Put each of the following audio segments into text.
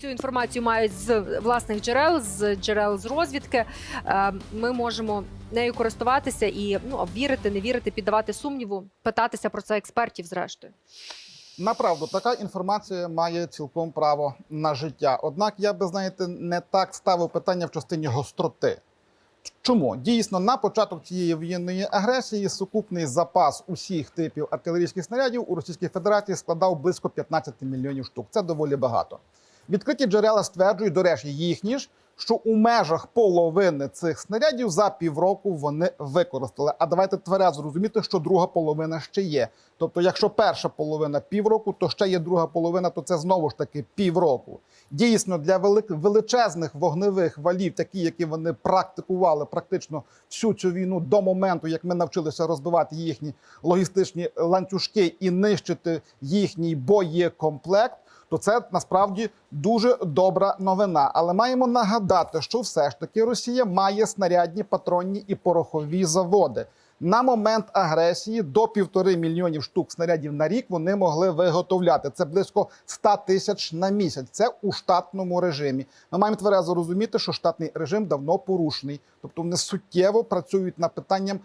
цю інформацію мають з власних джерел, з джерел з розвідки. Е, Ми можемо нею користуватися і ну вірити, не вірити, піддавати сумніву, питатися про це експертів, зрештою. Направду, така інформація має цілком право на життя. Однак я би знаєте не так ставив питання в частині гостроти. Чому дійсно на початок цієї воєнної агресії сукупний запас усіх типів артилерійських снарядів у Російській Федерації складав близько 15 мільйонів штук. Це доволі багато. Відкриті джерела стверджують, до речі, їхні ж, що у межах половини цих снарядів за півроку вони використали. А давайте тверезо розуміти, що друга половина ще є. Тобто, якщо перша половина півроку, то ще є друга половина, то це знову ж таки півроку. Дійсно, для величезних вогневих валів, такі, які вони практикували практично всю цю війну до моменту, як ми навчилися розбивати їхні логістичні ланцюжки і нищити їхній боєкомплект, то це насправді дуже добра новина. Але маємо нагадати, що все ж таки Росія має снарядні, патронні і порохові заводи. На момент агресії до півтори мільйонів штук снарядів на рік вони могли виготовляти. Це близько 100 тисяч на місяць. Це у штатному режимі. Ми маємо тверезо розуміти, що штатний режим давно порушений, тобто вони суттєво працюють над питанням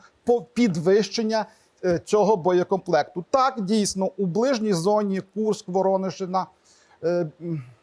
підвищення е, цього боєкомплекту. Так, дійсно, у ближній зоні Курськ, Воронежина. Е,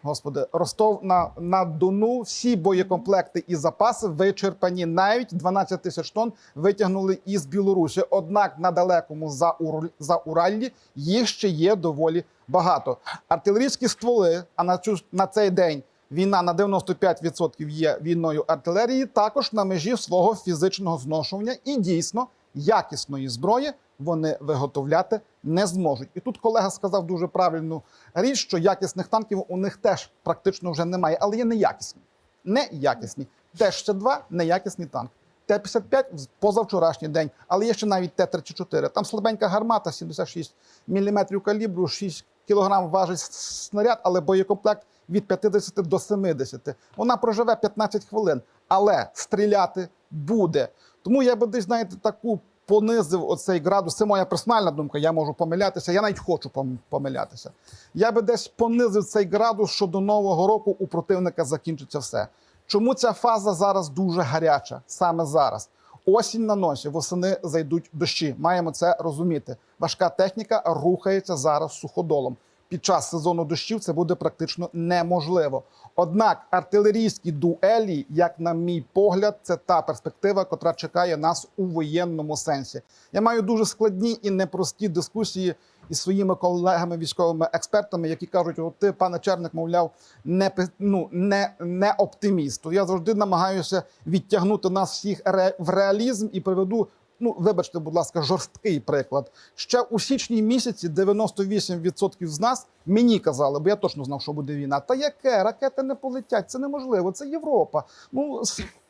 Господи, Ростов на, на Дону всі боєкомплекти і запаси вичерпані. Навіть 12 тисяч тонн витягнули із Білорусі. Однак на далекому за Ураль, за Ураллі їх ще є доволі багато. Артилерійські стволи, а на цю на цей день війна на 95% є війною артилерії, також на межі свого фізичного зношування і дійсно якісної зброї вони виготовляти не зможуть. І тут колега сказав дуже правильну річ, що якісних танків у них теж практично вже немає, але є неякісні. Неякісні. Т-62 – неякісний танк. Т-55 – позавчорашній день, але є ще навіть Т-34. Там слабенька гармата, 76 мм калібру, 6 кг важить снаряд, але боєкомплект від 50 до 70. Вона проживе 15 хвилин, але стріляти буде. Тому я би десь, знаєте, таку понизив оцей градус. Це моя персональна думка. Я можу помилятися. Я навіть хочу пом- помилятися. Я би десь понизив цей градус, що до нового року у противника закінчиться все. Чому ця фаза зараз дуже гаряча? Саме зараз. Осінь на носі, восени зайдуть дощі. Маємо це розуміти. Важка техніка рухається зараз суходолом. Під час сезону дощів це буде практично неможливо. Однак артилерійські дуелі, як на мій погляд, це та перспектива, котра чекає нас у воєнному сенсі. Я маю дуже складні і непрості дискусії із своїми колегами, військовими експертами, які кажуть: от ти, пане Черник, мовляв, не ну, не, не оптиміст. То я завжди намагаюся відтягнути нас всіх в реалізм і приведу. Ну, вибачте, будь ласка, жорсткий приклад. Ще у січні місяці 98% з нас мені казали, бо я точно знав, що буде війна. Та яке ракети не полетять? Це неможливо. Це Європа. Ну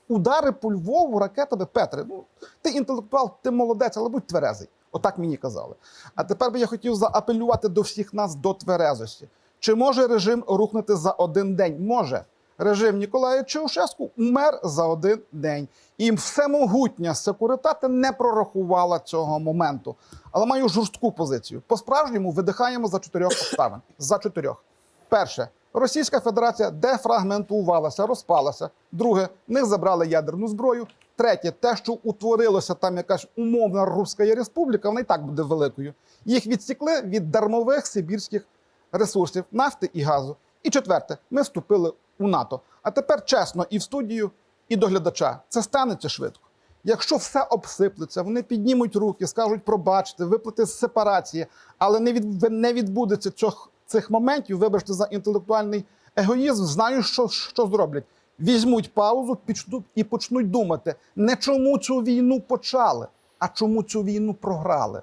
удари по Львову ракетами Петре. Ну ти інтелектуал, ти молодець, але будь тверезий. Отак мені казали. А тепер би я хотів заапелювати до всіх нас до тверезості. Чи може режим рухнути за один день? Може. Режим Ніколая Чаушеску умер за один день. І всемогутня секуритати не прорахувала цього моменту. Але маю жорстку позицію. По-справжньому видихаємо за чотирьох обставин. За чотирьох. Перше, Російська Федерація дефрагментувалася, розпалася. Друге, них забрали ядерну зброю. Третє, те, що утворилося там якась умовна Руська Республіка, вона і так буде великою. Їх відсікли від дармових сибірських ресурсів нафти і газу. І четверте, ми вступили у НАТО. А тепер чесно, і в студію, і до глядача. Це станеться швидко. Якщо все обсиплеться, вони піднімуть руки, скажуть пробачте, виплати з сепарації, але не від не відбудеться цих, цих моментів. Вибачте за інтелектуальний егоїзм. Знаю, що, що зроблять. Візьмуть паузу, почнуть і почнуть думати не чому цю війну почали, а чому цю війну програли.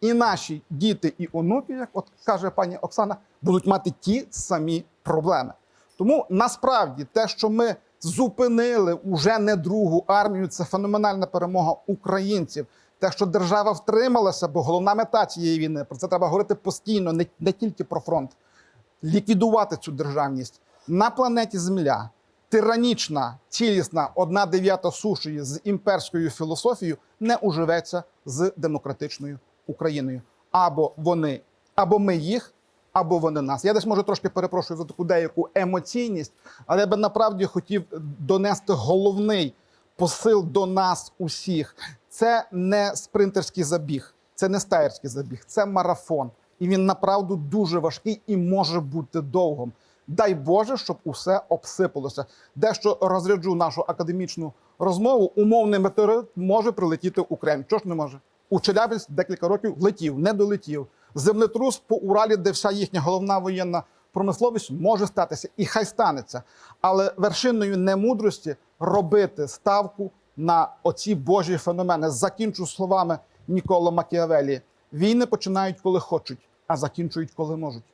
І наші діти і онуки, як от каже пані Оксана, будуть мати ті самі проблеми. Тому насправді те, що ми зупинили уже не другу армію, це феноменальна перемога українців. Те, що держава втрималася, бо головна мета цієї війни про це треба говорити постійно, не, не тільки про фронт, ліквідувати цю державність на планеті Земля. Тиранічна, цілісна одна дев'ята суші з імперською філософією не уживеться з демократичною Україною. Або вони, або ми їх, або вони нас. Я десь може трошки перепрошую за таку деяку емоційність, але я би направді хотів донести головний посил до нас усіх. Це не спринтерський забіг, це не стаєрський забіг, це марафон. І він направду дуже важкий і може бути довгим. Дай Боже, щоб усе обсипалося. Дещо розряджу нашу академічну розмову. Умовний метеорит може прилетіти у Кремль. Чого ж не може? У Челябинськ декілька років летів, не долетів. Землетрус по Уралі, де вся їхня головна воєнна промисловість може статися, і хай станеться. Але вершиною немудрості робити ставку на оці божі феномени. Закінчу словами Ніколо Макіавелі. Війни починають, коли хочуть, а закінчують, коли можуть.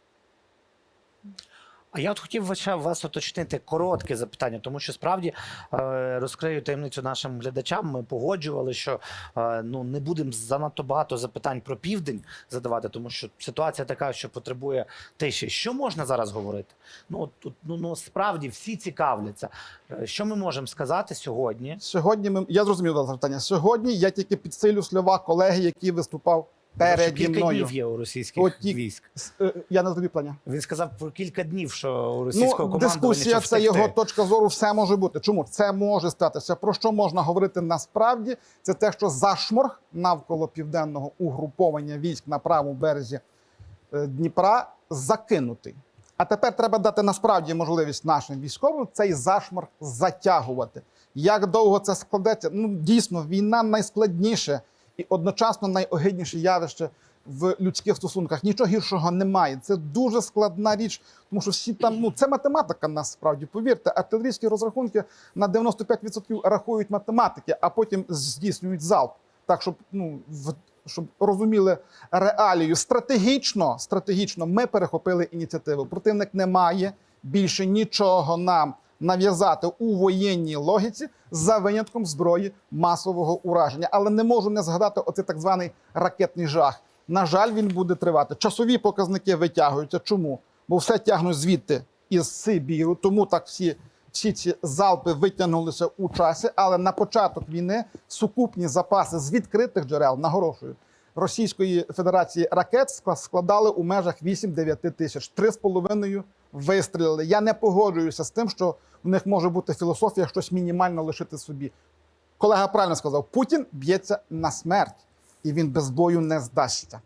А я от хотів ще вас уточнити коротке запитання, тому що справді е, розкрию таємницю нашим глядачам. Ми погоджували, що е, ну не будемо занадто багато запитань про південь задавати, тому що ситуація така, що потребує тиші. Що можна зараз говорити? Ну тут ну, ну справді всі цікавляться. Е, Що ми можемо сказати сьогодні? Сьогодні ми я зрозумів запитання. Сьогодні я тільки підсилю слова колеги, який виступав переді кілька мною. днів є у російських От ті- військ. С- е, Я не зрозумів питання. Він сказав про кілька днів, що у російського Ну, командування дискусія це втекти. його точка зору. Все може бути. Чому це може статися? Про що можна говорити насправді? Це те, що зашморг навколо південного угруповання військ на правому березі е, Дніпра закинутий. А тепер треба дати насправді можливість нашим військовим цей зашморг затягувати. Як довго це складеться? Ну дійсно, війна найскладніше і одночасно найогидніше явище в людських стосунках. Нічого гіршого немає. Це дуже складна річ, тому що всі там, ну це математика насправді. Повірте, артилерійські розрахунки на 95% рахують математики, а потім здійснюють залп. Так, щоб ну в щоб розуміли реалію. Стратегічно, стратегічно ми перехопили ініціативу. Противник не має більше нічого нам нав'язати у воєнній логіці за винятком зброї масового ураження. Але не можу не згадати оцей так званий ракетний жах. На жаль, він буде тривати. Часові показники витягуються. Чому? Бо все тягнуть звідти із Сибіру, тому так всі. Всі ці залпи витягнулися у часі, але на початок війни сукупні запаси з відкритих джерел наголошую Російської Федерації ракет ск- складали у межах 8-9 тисяч. Три з половиною вистрілили. Я не погоджуюся з тим, що в них може бути філософія щось мінімально лишити собі. Колега правильно сказав: Путін б'ється на смерть, і він без бою не здасться.